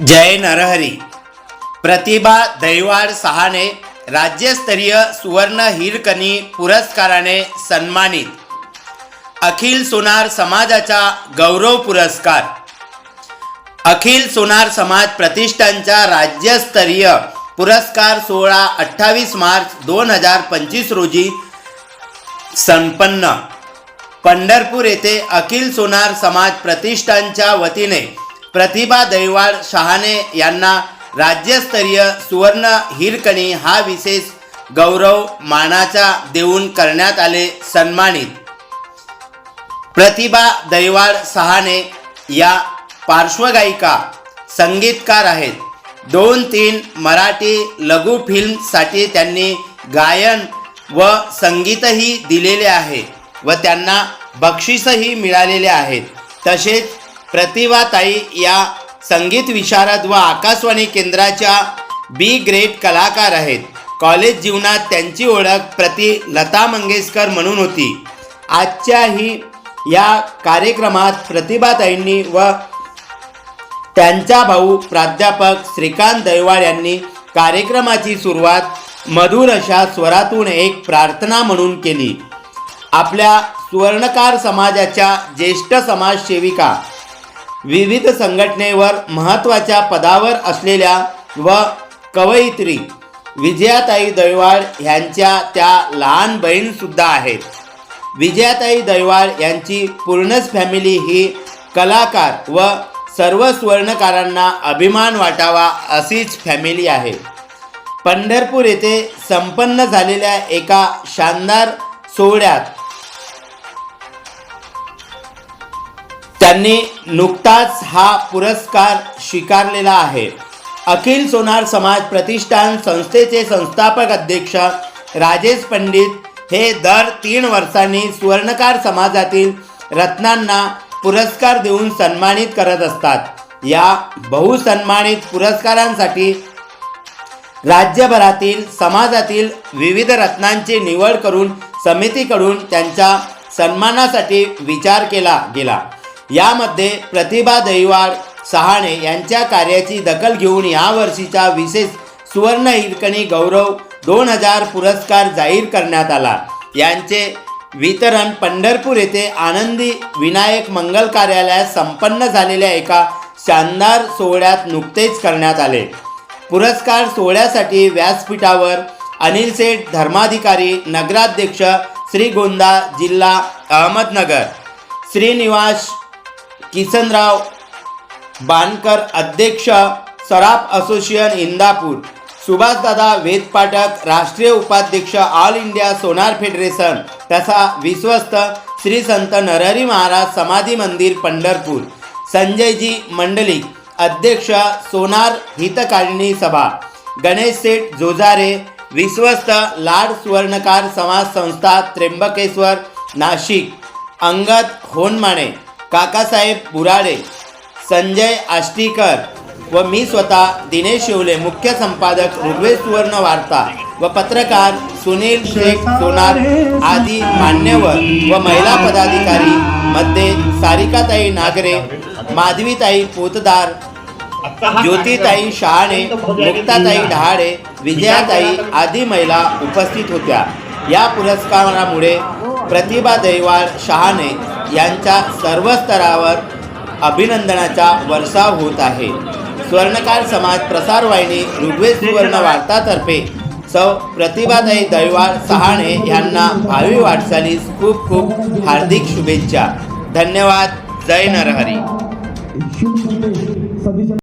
जय नरहरी. प्रतिभा दैवाड सहाने राज्यस्तरीय सुवर्ण हिरकणी पुरस्काराने सन्मानित. अखिल सोनार समाजाचा गौरव पुरस्कार. अखिल सोनार समाज प्रतिष्ठानचा राज्यस्तरीय पुरस्कार सोळा अठ्ठावीस मार्च दोन हजार पंचवीस रोजी संपन्न. पंढरपूर येथे अखिल सोनार समाज प्रतिष्ठानच्या वतीने प्रतिभा दैवाड शहाणे यांना राज्यस्तरीय सुवर्ण हिरकणी हा विशेष गौरव मानाचा देऊन करण्यात आले सन्मानित. प्रतिभा दैवाड सहाने या पार्श्वगायिका संगीतकार आहेत. दोन तीन मराठी लघु फिल्मसाठी त्यांनी गायन व संगीतही दिलेले आहे. व त्यांना बक्षीसही मिळालेले आहेत. तसेच प्रतिभाताई या संगीत विशारद व आकाशवाणी केंद्राच्या बी ग्रेड कलाकार आहेत. कॉलेज जीवनात त्यांची ओळख प्रति लता मंगेशकर म्हणून होती. आजच्याही या कार्यक्रमात प्रतिभाताईंनी व त्यांचा भाऊ प्राध्यापक श्रीकांत दैवाळ यांनी कार्यक्रमाची सुरुवात मधुर अशा स्वरातून एक प्रार्थना म्हणून केली. आपल्या सुवर्णकार समाजाच्या ज्येष्ठ समाजसेविका विविध संघटनेवर महत्त्वाच्या पदावर असलेल्या व कवयित्री विजयाताई दैवाड ह्यांच्या त्या लहान बहीणसुद्धा आहेत. विजयाताई दैवाड यांची पूर्णच फॅमिली ही कलाकार व सर्व स्वर्णकारांना अभिमान वाटावा अशीच फॅमिली आहे. पंढरपूर येथे संपन्न झालेल्या एका शानदार सोहळ्यात त्यांनी नुकताच हा पुरस्कार स्वीकारलेला आहे. अखिल सोनार समाज प्रतिष्ठान संस्थेचे संस्थापक अध्यक्ष राजेश पंडित हे दर तीन वर्षांनी सुवर्णकार समाजातील रत्नांना पुरस्कार देऊन सन्मानित करत असतात. या बहुसन्मानित पुरस्कारांसाठी राज्यभरातील समाजातील विविध रत्नांची निवड करून समितीकडून त्यांच्या सन्मानासाठी विचार केला गेला. यामध्ये प्रतिभा दहिवाड सहाणे यांच्या कार्याची दखल घेऊन यावर्षीचा विशेष सुवर्ण हिरकणी गौरव दोन हजार पुरस्कार जाहीर करण्यात आला. यांचे वितरण पंढरपूर येथे आनंदी विनायक मंगल कार्यालयात संपन्न झालेल्या एका शानदार सोहळ्यात नुकतेच करण्यात आले. पुरस्कार सोहळ्यासाठी व्यासपीठावर अनिल सेठ धर्माधिकारी नगराध्यक्ष श्रीगोंदा जिल्हा अहमदनगर श्रीनिवास किसनराव बानकर अध्यक्ष सराफ असोसिएशन इंदापूर. सुभाषदादा वेदपाठक राष्ट्रीय उपाध्यक्ष ऑल इंडिया सोनार फेडरेशन. तथा विश्वस्त श्री संत नरहरी महाराज समाधी मंदिर पंढरपूर. संजयजी मंडलिक अध्यक्ष सोनार हितकारिणी सभा. गणेश सेठ जोजारे विश्वस्त लाड सुवर्णकार समाज संस्था त्र्यंबकेश्वर नाशिक. अंगद होनमाणे काकासाहेब बुराडे संजय आष्टीकर व मी स्वतः दिनेश शिवले मुख्य संपादक ऋग्वेद सुवर्ण वार्ता व पत्रकार सुनील शेख सोनार आदी मान्यवर व महिला पदाधिकारी मध्ये सारिकाताई नागरे माधवीताई पोतदार ज्योतिताई शहाणे मुक्ताताई डहाळे विजयाताई आदी महिला उपस्थित होत्या. या पुरस्कारामुळे प्रतिभा दैवाळ शहाणे यांच्या सर्व स्तरावर अभिनंदनाचा वर्षाव होत आहे. स्वर्णकार समाज प्रसारवाहिनी ऋग्वेद सुवर्ण वार्तातर्फे सौ प्रतिभाताई दैवाळ सहाणे यांना भावी वाटचालीस खूप खूप हार्दिक शुभेच्छा. धन्यवाद. जय नरहरी.